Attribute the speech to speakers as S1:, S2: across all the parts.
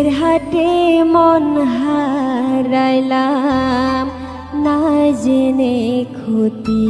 S1: পীরের হাটে মন হারাইলাম না জেনে ক্ষতি।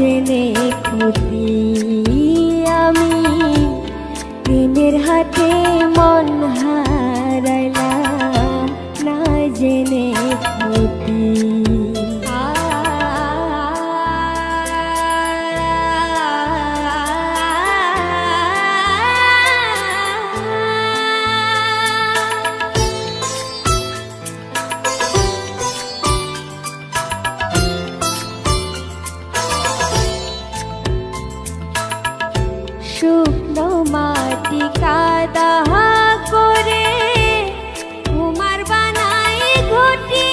S1: জেনে কাদা করে কুমার বানাই ঘটি।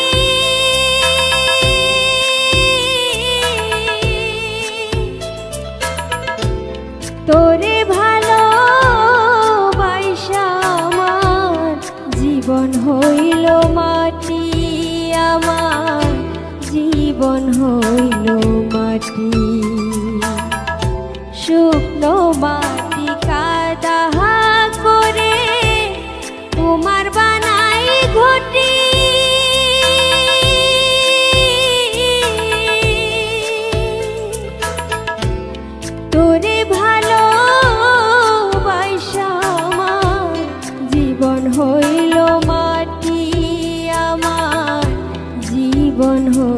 S1: তোরে ভালো আমার, জীবন হইল মাটি আমার, জীবন হইল মাটি। জীবন হো